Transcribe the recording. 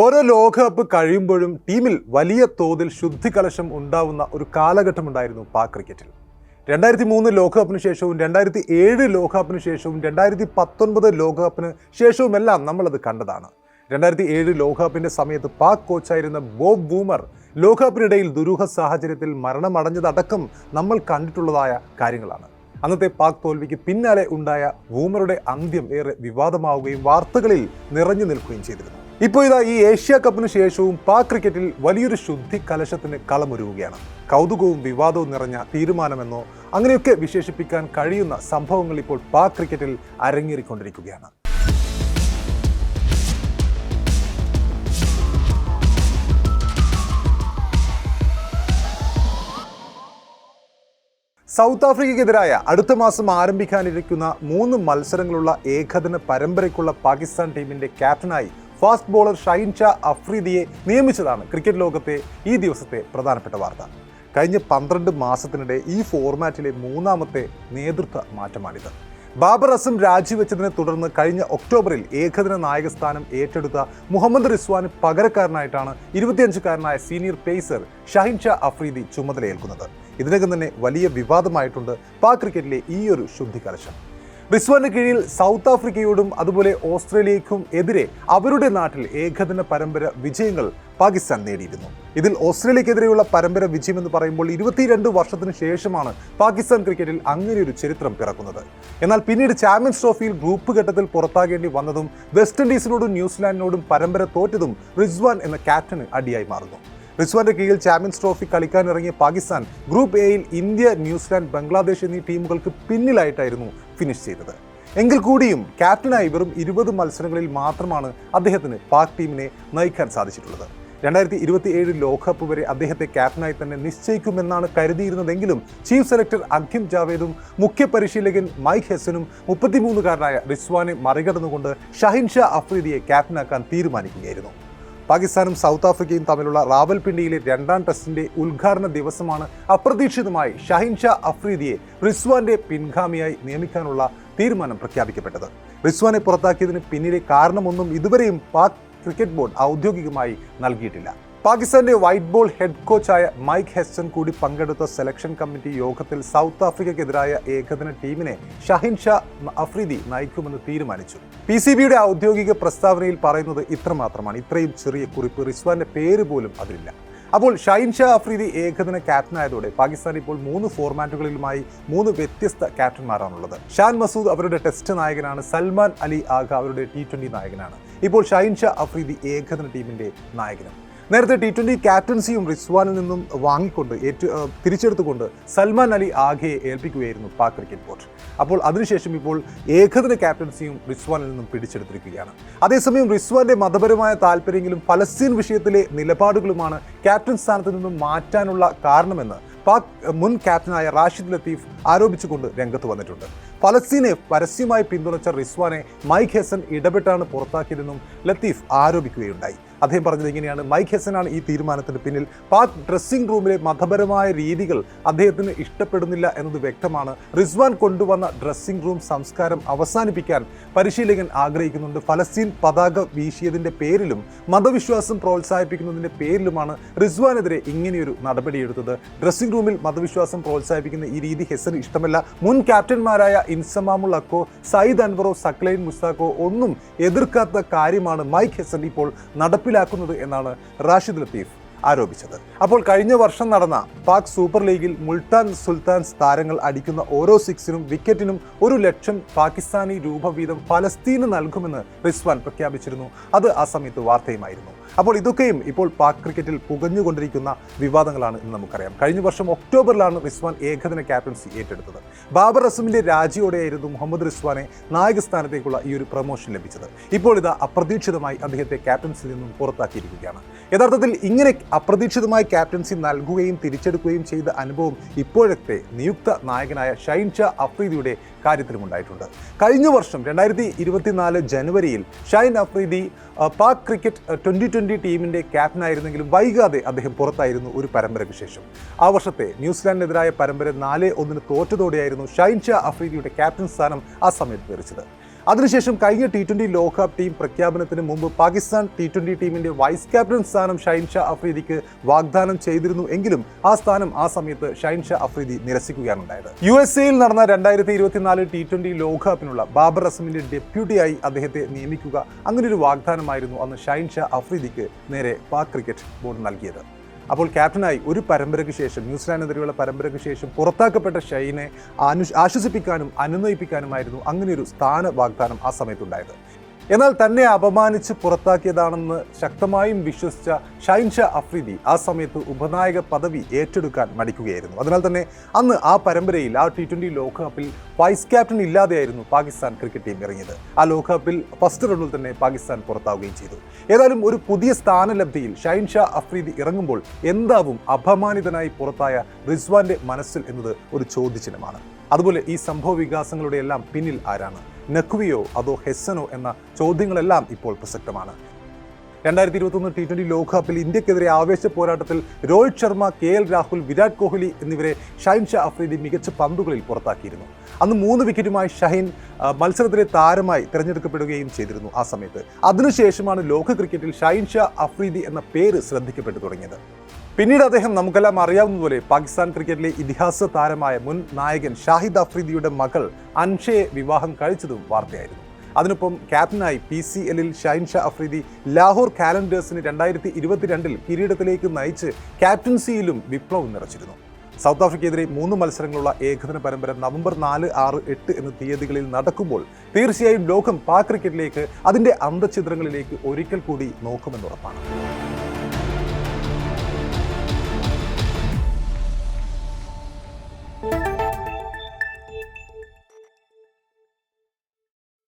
ഓരോ ലോകകപ്പ് കഴിയുമ്പോഴും ടീമിൽ വലിയ തോതിൽ ശുദ്ധികലശം ഉണ്ടാവുന്ന ഒരു കാലഘട്ടമുണ്ടായിരുന്നു പാക് ക്രിക്കറ്റിൽ. രണ്ടായിരത്തി മൂന്ന് ലോകകപ്പിന് ശേഷവും രണ്ടായിരത്തി ഏഴ് ലോകകപ്പിന് ശേഷവും രണ്ടായിരത്തി പത്തൊൻപത് ലോകകപ്പിന് ശേഷവുമെല്ലാം നമ്മളത് കണ്ടതാണ്. രണ്ടായിരത്തി ഏഴ് ലോകകപ്പിന്റെ സമയത്ത് പാക് കോച്ചായിരുന്ന ബോബ് ബൂമർ ലോകകപ്പിനിടയിൽ ദുരൂഹ സാഹചര്യത്തിൽ മരണമടഞ്ഞതടക്കം നമ്മൾ കണ്ടിട്ടുള്ളതായ കാര്യങ്ങളാണ്. അന്നത്തെ പാക് തോൽവിക്ക് പിന്നാലെ ഉണ്ടായ ബൂമറുടെ അന്ത്യം ഏറെ വിവാദമാവുകയും വാർത്തകളിൽ നിറഞ്ഞു നിൽക്കുകയും ചെയ്തിരുന്നു. ഇപ്പോൾ ഇതാ ഈ ഏഷ്യ കപ്പിന് ശേഷവും പാക് ക്രിക്കറ്റിൽ വലിയൊരു ശുദ്ധി കലശത്തിന് കളമൊരുകുകയാണ്. കൗതുകവും വിവാദവും നിറഞ്ഞ തീരുമാനമെന്നോ അങ്ങനെയൊക്കെ വിശേഷിപ്പിക്കാൻ കഴിയുന്ന സംഭവങ്ങൾ ഇപ്പോൾ പാക് ക്രിക്കറ്റിൽ അരങ്ങേറിക്കൊണ്ടിരിക്കുകയാണ്. സൗത്ത് ആഫ്രിക്കയ്ക്കെതിരായ അടുത്ത മാസം ആരംഭിക്കാനിരിക്കുന്ന മൂന്ന് മത്സരങ്ങളുള്ള ഏകദിന പരമ്പരയ്ക്കുള്ള പാകിസ്ഥാൻ ടീമിന്റെ ക്യാപ്റ്റനായി ഫാസ്റ്റ് ബോളർ ഷൈൻ ഷാ അഫ്രീദിയെ നിയമിച്ചതാണ് ക്രിക്കറ്റ് ലോകത്തെ ഈ ദിവസത്തെ പ്രധാനപ്പെട്ട വാർത്ത. കഴിഞ്ഞ പന്ത്രണ്ട് മാസത്തിനിടെ ഈ ഫോർമാറ്റിലെ മൂന്നാമത്തെ നേതൃത്വ മാറ്റമാണിത്. ബാബർ അസം രാജിവെച്ചതിനെ തുടർന്ന് കഴിഞ്ഞ ഒക്ടോബറിൽ ഏകദിന നായക സ്ഥാനം ഏറ്റെടുത്ത മുഹമ്മദ് റിസ്വാന് പകരക്കാരനായിട്ടാണ് ഇരുപത്തിയഞ്ചുകാരനായ സീനിയർ പേസർ ഷഹിൻ ഷാ അഫ്രീദി ചുമതലയേൽക്കുന്നത്. ഇതിനകം തന്നെ വലിയ വിവാദമായിട്ടുണ്ട് പാക് ക്രിക്കറ്റിലെ ഈ ഒരു ശുദ്ധി കലശം റിസ്വാന് കീഴിൽ സൗത്ത് ആഫ്രിക്കയോടും അതുപോലെ ഓസ്ട്രേലിയയ്ക്കും എതിരെ അവരുടെ നാട്ടിൽ ഏകദിന പരമ്പര വിജയങ്ങൾ പാകിസ്ഥാൻ നേടിയിരുന്നു. ഇതിൽ ഓസ്ട്രേലിയക്കെതിരെയുള്ള പരമ്പര വിജയം എന്ന് പറയുമ്പോൾ ഇരുപത്തിരണ്ട് വർഷത്തിന് ശേഷമാണ് പാകിസ്ഥാൻ ക്രിക്കറ്റിൽ അങ്ങനെയൊരു ചരിത്രം പിറക്കുന്നത്. എന്നാൽ പിന്നീട് ചാമ്പ്യൻസ് ട്രോഫിയിൽ ഗ്രൂപ്പ് ഘട്ടത്തിൽ പുറത്താകേണ്ടി വന്നതും വെസ്റ്റ് ഇൻഡീസിനോടും ന്യൂസിലാൻഡിനോടും പരമ്പര തോറ്റതും റിസ്വാൻ എന്ന ക്യാപ്റ്റന് അടിയായി മാറുന്നു. റിസ്വാന്റെ കീഴിൽ ചാമ്പ്യൻസ് ട്രോഫി കളിക്കാനിറങ്ങിയ പാകിസ്ഥാൻ ഗ്രൂപ്പ് എയിൽ ഇന്ത്യ ന്യൂസിലാൻഡ് ബംഗ്ലാദേശ് എന്നീ ടീമുകൾക്ക് പിന്നിലായിട്ടായിരുന്നു ഫിനിഷ് ചെയ്തത്. എങ്കിൽ കൂടിയും ക്യാപ്റ്റനായി വെറും ഇരുപത് മത്സരങ്ങളിൽ മാത്രമാണ് അദ്ദേഹത്തിന് പാക് ടീമിനെ നയിക്കാൻ സാധിച്ചിട്ടുള്ളത്. രണ്ടായിരത്തി ഇരുപത്തി ഏഴ് ലോകകപ്പ് വരെ അദ്ദേഹത്തെ ക്യാപ്റ്റനായി തന്നെ നിശ്ചയിക്കുമെന്നാണ് കരുതിയിരുന്നതെങ്കിലും ചീഫ് സെലക്ടർ അഖിം ജാവേദും മുഖ്യ പരിശീലകൻ മൈക്ക് ഹെസനും മുപ്പത്തിമൂന്നുകാരനായ റിസ്വാനെ മറികടന്നുകൊണ്ട് ഷഹിൻ ഷാ അഫ്രീദിയെ ക്യാപ്റ്റനാക്കാൻ തീരുമാനിക്കുകയായിരുന്നു. പാകിസ്ഥാനും സൗത്ത് ആഫ്രിക്കയും തമ്മിലുള്ള റാവൽപിണ്ടിയിലെ രണ്ടാം ടെസ്റ്റിന്റെ ഉദ്ഘാടന ദിവസമാണ് അപ്രതീക്ഷിതമായി ഷഹിൻ ഷാ അഫ്രീദിയെ റിസ്വാന്റെ പിൻഗാമിയായി നിയമിക്കാനുള്ള തീരുമാനം പ്രഖ്യാപിക്കപ്പെട്ടത്. റിസ്വാനെ പുറത്താക്കിയതിന് പിന്നിലെ കാരണമൊന്നും ഇതുവരെയും പാക് ക്രിക്കറ്റ് ബോർഡ് ഔദ്യോഗികമായി നൽകിയിട്ടില്ല. പാകിസ്ഥാന്റെ വൈറ്റ് ബോൾ ഹെഡ് കോച്ചായ മൈക്ക് ഹെസ്റ്റൺ കൂടി പങ്കെടുത്ത സെലക്ഷൻ കമ്മിറ്റി യോഗത്തിൽ സൗത്ത് ആഫ്രിക്കയ്ക്കെതിരായ ഏകദിന ടീമിനെ ഷഹിൻ ഷാ അഫ്രീദി നയിക്കുമെന്ന് തീരുമാനിച്ചു. പി സി ബിയുടെ ഔദ്യോഗിക പ്രസ്താവനയിൽ പറയുന്നത് ഇത്രമാത്രമാണ്. ഇത്രയും ചെറിയ കുറിപ്പ് റിസ്വാന്റെ പേര് പോലും അതിലില്ല. അപ്പോൾ ഷൈൻ ഷാ അഫ്രീദി ഏകദിന ക്യാപ്റ്റനായതോടെ പാകിസ്ഥാൻ ഇപ്പോൾ മൂന്ന് ഫോർമാറ്റുകളിലുമായി മൂന്ന് വ്യത്യസ്ത ക്യാപ്റ്റന്മാരാണുള്ളത് ഷാൻ മസൂദ് അവരുടെ ടെസ്റ്റ് നായകനാണ്. സൽമാൻ അലി ആഗ അവരുടെ ടി ട്വന്റി നായകനാണ്. ഇപ്പോൾ ഷൈൻ ഷാ അഫ്രീദി ഏകദിന ടീമിന്റെ നായകനും. നേരത്തെ ടി ട്വന്റി ക്യാപ്റ്റൻസിയും റിസ്വാനിൽ നിന്നും വാങ്ങിക്കൊണ്ട് ഏറ്റു തിരിച്ചെടുത്തുകൊണ്ട് സൽമാൻ അലി ആഘയെ ഏൽപ്പിക്കുകയായിരുന്നു പാക് ക്രിക്കറ്റ് ബോർഡ് അപ്പോൾ അതിനുശേഷം ഇപ്പോൾ ഏകദിന ക്യാപ്റ്റൻസിയും റിസ്വാനിൽ നിന്നും പിടിച്ചെടുത്തിരിക്കുകയാണ്. അതേസമയം റിസ്വാന്റെ മതപരമായ താല്പര്യങ്ങളും ഫലസ്തീൻ വിഷയത്തിലെ നിലപാടുകളുമാണ് ക്യാപ്റ്റൻ സ്ഥാനത്ത് നിന്നും മാറ്റാനുള്ള കാരണമെന്ന് പാക് മുൻ ക്യാപ്റ്റനായ റാഷിദ് ലത്തീഫ് ആരോപിച്ചുകൊണ്ട് രംഗത്ത് വന്നിട്ടുണ്ട്. ഫലസ്തീനെ പരസ്യമായി പിന്തുണച്ച റിസ്വാനെ മൈക്ക് ഹെസൻ ഇടപെട്ടാണ് പുറത്താക്കിയതെന്നും ലത്തീഫ് ആരോപിക്കുകയുണ്ടായി. അദ്ദേഹം പറഞ്ഞത് ഇങ്ങനെയാണ്. മൈക്ക് ഹെസനാണ് ഈ തീരുമാനത്തിന് പിന്നിൽ. പാക് ഡ്രസ്സിംഗ് റൂമിലെ മതപരമായ രീതികൾ അദ്ദേഹത്തിന് ഇഷ്ടപ്പെടുന്നില്ല എന്നത് വ്യക്തമാണ്. റിസ്വാൻ കൊണ്ടുവന്ന ഡ്രസ്സിംഗ് റൂം സംസ്കാരം അവസാനിപ്പിക്കാൻ പരിശീലകൻ ആഗ്രഹിക്കുന്നുണ്ട്. ഫലസ്തീൻ പതാക വീശിയതിന്റെ പേരിലും മതവിശ്വാസം പ്രോത്സാഹിപ്പിക്കുന്നതിന്റെ പേരിലുമാണ് റിസ്വാനെതിരെ ഇങ്ങനെയൊരു നടപടിയെടുത്തത്. ഡ്രസ്സിംഗ് റൂമിൽ മതവിശ്വാസം പ്രോത്സാഹിപ്പിക്കുന്ന ഈ രീതി ഹെസന് ഇഷ്ടമല്ല. മുൻ ക്യാപ്റ്റന്മാരായ ഇൻസമാമുൾ അക്കോ സയ്യിദ് അൻവറോ സക്ലൈൻ മുസ്താക്കോ ഒന്നും എതിർക്കാത്ത കാര്യമാണ് മൈക്ക് ഹെസൻ ഇപ്പോൾ നടപ്പിലാക്കുന്നത് എന്നാണ് റാഷിദ് ലത്തീഫ് ആരോപിച്ചത്. അപ്പോൾ കഴിഞ്ഞ വർഷം നടന്ന പാക് സൂപ്പർ ലീഗിൽ മുൾട്ടാൻ സുൽത്താൻസ് താരങ്ങൾ അടിക്കുന്ന ഓരോ സിക്സിനും വിക്കറ്റിനും ഒരു ലക്ഷം പാകിസ്ഥാനി രൂപ വീതം ഫലസ്തീന് നൽകുമെന്ന് റിസ്വാൻ പ്രഖ്യാപിച്ചിരുന്നു. അത് ആ സമയത്ത് വാർത്തയുമായിരുന്നു. അപ്പോൾ ഇതൊക്കെയും ഇപ്പോൾ പാക് ക്രിക്കറ്റിൽ പുകഞ്ഞുകൊണ്ടിരിക്കുന്ന വിവാദങ്ങളാണ് എന്ന് നമുക്കറിയാം. കഴിഞ്ഞ വർഷം ഒക്ടോബറിലാണ് റിസ്വാൻ ഏകദിന ക്യാപ്റ്റൻസി ഏറ്റെടുത്തത്. ബാബർ അസമിന്റെ രാജിയോടെയായിരുന്നു മുഹമ്മദ് റിസ്വാനെ നായക സ്ഥാനത്തേക്കുള്ള ഈ ഒരു പ്രൊമോഷൻ ലഭിച്ചത്. ഇപ്പോൾ ഇത് അപ്രതീക്ഷിതമായി അദ്ദേഹത്തെ ക്യാപ്റ്റൻസിൽ നിന്നും പുറത്താക്കിയിരിക്കുകയാണ്. യഥാർത്ഥത്തിൽ ഇങ്ങനെ അപ്രതീക്ഷിതമായി ക്യാപ്റ്റൻസി നൽകുകയും തിരിച്ചെടുക്കുകയും ചെയ്ത അനുഭവം ഇപ്പോഴത്തെ നിയുക്ത നായകനായ ഷൈൻ ഷാ അഫ്രീദിയുടെ കാര്യത്തിലും ഉണ്ടായിട്ടുണ്ട് കഴിഞ്ഞ വർഷം രണ്ടായിരത്തി ഇരുപത്തിനാല് ജനുവരിയിൽ Shaheen Afridi Pak cricket twenty twenty ടീമിന്റെ ക്യാപ്റ്റനായിരുന്നെങ്കിലും വൈകാതെ അദ്ദേഹം പുറത്തായിരുന്നു ഒരു പരമ്പര വിശേഷം. ആ വർഷത്തെ ന്യൂസിലാൻഡിനെതിരായ പരമ്പര നാല് ഒന്നിന് തോറ്റതോടെയായിരുന്നു ഷൈൻ ഷാ അഫ്രീദിയുടെ ക്യാപ്റ്റൻ സ്ഥാനം ആ സമയത്ത് തെറിച്ചത്. അതിനുശേഷം കഴിഞ്ഞ ടി ട്വന്റി ലോകകപ്പ് ടീം പ്രഖ്യാപനത്തിന് മുമ്പ് പാകിസ്ഥാൻ ടി ട്വന്റി ടീമിന്റെ വൈസ് ക്യാപ്റ്റൻ സ്ഥാനം ഷൈൻ ഷാ അഫ്രീദിക്ക് വാഗ്ദാനം ചെയ്തിരുന്നു എങ്കിലും ആ സ്ഥാനം ആ സമയത്ത് ഷൈൻ ഷാ അഫ്രീദി നിരസിക്കുകയാണ് ഉണ്ടായത് യു എസ് എയിൽ നടന്ന രണ്ടായിരത്തി ഇരുപത്തിനാല് ടി ട്വന്റി ലോകകപ്പിനുള്ള ബാബർ അസമിന്റെ ഡെപ്യൂട്ടിയായി അദ്ദേഹത്തെ നിയമിക്കുക അങ്ങനെ ഒരു വാഗ്ദാനമായിരുന്നു അന്ന് ഷൈൻ ഷാ അഫ്രീദിക്ക് നേരെ പാക് ക്രിക്കറ്റ് ബോർഡ് നൽകിയത്. അപ്പോൾ ക്യാപ്റ്റനായി ഒരു പരമ്പരയ്ക്ക് ശേഷം ന്യൂസിലാൻഡിനെതിരെയുള്ള പരമ്പരയ്ക്ക് ശേഷം പുറത്താക്കപ്പെട്ട ഷൈനെ അനു ആശ്വസിപ്പിക്കാനും അനുനയിപ്പിക്കാനുമായിരുന്നു അങ്ങനെയൊരു സ്ഥാന വാഗ്ദാനം ആ സമയത്തുണ്ടായത്. എന്നാൽ തന്നെ അപമാനിച്ച് പുറത്താക്കിയതാണെന്ന് ശക്തമായും വിശ്വസിച്ച ഷൈൻഷ അഫ്രീദി ആ സമയത്ത് ഉപനായക പദവി ഏറ്റെടുക്കാൻ മടിക്കുകയായിരുന്നു. അതിനാൽ തന്നെ അന്ന് ആ പരമ്പരയിൽ ആ ടി ട്വന്റി ലോകകപ്പിൽ വൈസ് ക്യാപ്റ്റൻ ഇല്ലാതെയായിരുന്നു പാകിസ്ഥാൻ ക്രിക്കറ്റ് ടീം ഇറങ്ങിയത്. ആ ലോകകപ്പിൽ ഫസ്റ്റ് റൗണ്ടിൽ തന്നെ പാകിസ്ഥാൻ പുറത്താവുകയും ചെയ്തു. ഏതായാലും ഒരു പുതിയ സ്ഥാനലബ്ധിയിൽ ഷൈൻ ഷാ അഫ്രീദി ഇറങ്ങുമ്പോൾ എന്താവും അപമാനിതനായി പുറത്തായ റിസ്വാന്റെ മനസ്സിൽ എന്നത് ഒരു ചോദ്യചിഹ്നമാണ്. അതുപോലെ ഈ സംഭവ വികാസങ്ങളുടെ എല്ലാം പിന്നിൽ ആരാണ്? നഖ്വിയോ അതോ ഹെസ്സനോ എന്ന ചോദ്യങ്ങളെല്ലാം ഇപ്പോൾ പ്രസക്തമാണ്. രണ്ടായിരത്തി ഇരുപത്തൊന്ന് ടി ട്വന്റി ലോകകപ്പിൽ ഇന്ത്യക്കെതിരെ ആവേശ പോരാട്ടത്തിൽ രോഹിത് ശർമ്മ കെ എൽ രാഹുൽ വിരാട് കോഹ്ലി എന്നിവരെ ഷൈൻ ഷാ അഫ്രീദി മികച്ച പന്തുകളിൽ പുറത്താക്കിയിരുന്നു. അന്ന് മൂന്ന് വിക്കറ്റുമായി ഷഹീൻ മത്സരത്തിലെ താരമായി തിരഞ്ഞെടുക്കപ്പെടുകയും ചെയ്തിരുന്നു ആ സമയത്ത്. അതിനുശേഷമാണ് ലോക ക്രിക്കറ്റിൽ ഷൈൻ ഷാ അഫ്രീദി എന്ന പേര് ശ്രദ്ധിക്കപ്പെട്ടു തുടങ്ങിയത്. പിന്നീട് അദ്ദേഹം നമുക്കെല്ലാം അറിയാവുന്നതുപോലെ പാകിസ്ഥാൻ ക്രിക്കറ്റിലെ ഇതിഹാസ താരമായ മുൻ നായകൻ ഷാഹിദ് അഫ്രീദിയുടെ മകൾ അൻഷയെ വിവാഹം കഴിച്ചതും വാർത്തയായിരുന്നു. അതിനൊപ്പം ക്യാപ്റ്റനായി പി സി എല്ലിൽ ഷൈൻ ഷാ അഫ്രീദി ലാഹോർ കാലൻഡേഴ്സിന് രണ്ടായിരത്തി ഇരുപത്തിരണ്ടിൽ കിരീടത്തിലേക്ക് നയിച്ച് ക്യാപ്റ്റൻസിയിലും വിപ്ലവം നിറച്ചിരുന്നു. സൗത്ത് ആഫ്രിക്കയെതിരെ മൂന്ന് മത്സരങ്ങളുള്ള ഏകദിന പരമ്പര നവംബർ നാല് ആറ് എട്ട് എന്ന തീയതികളിൽ നടക്കുമ്പോൾ തീർച്ചയായും ലോകം പാക് ക്രിക്കറ്റിലേക്ക് അതിന്റെ അന്തഛിദ്രങ്ങളിലേക്ക് ഒരിക്കൽ കൂടി നോക്കുമെന്നുറപ്പാണ്.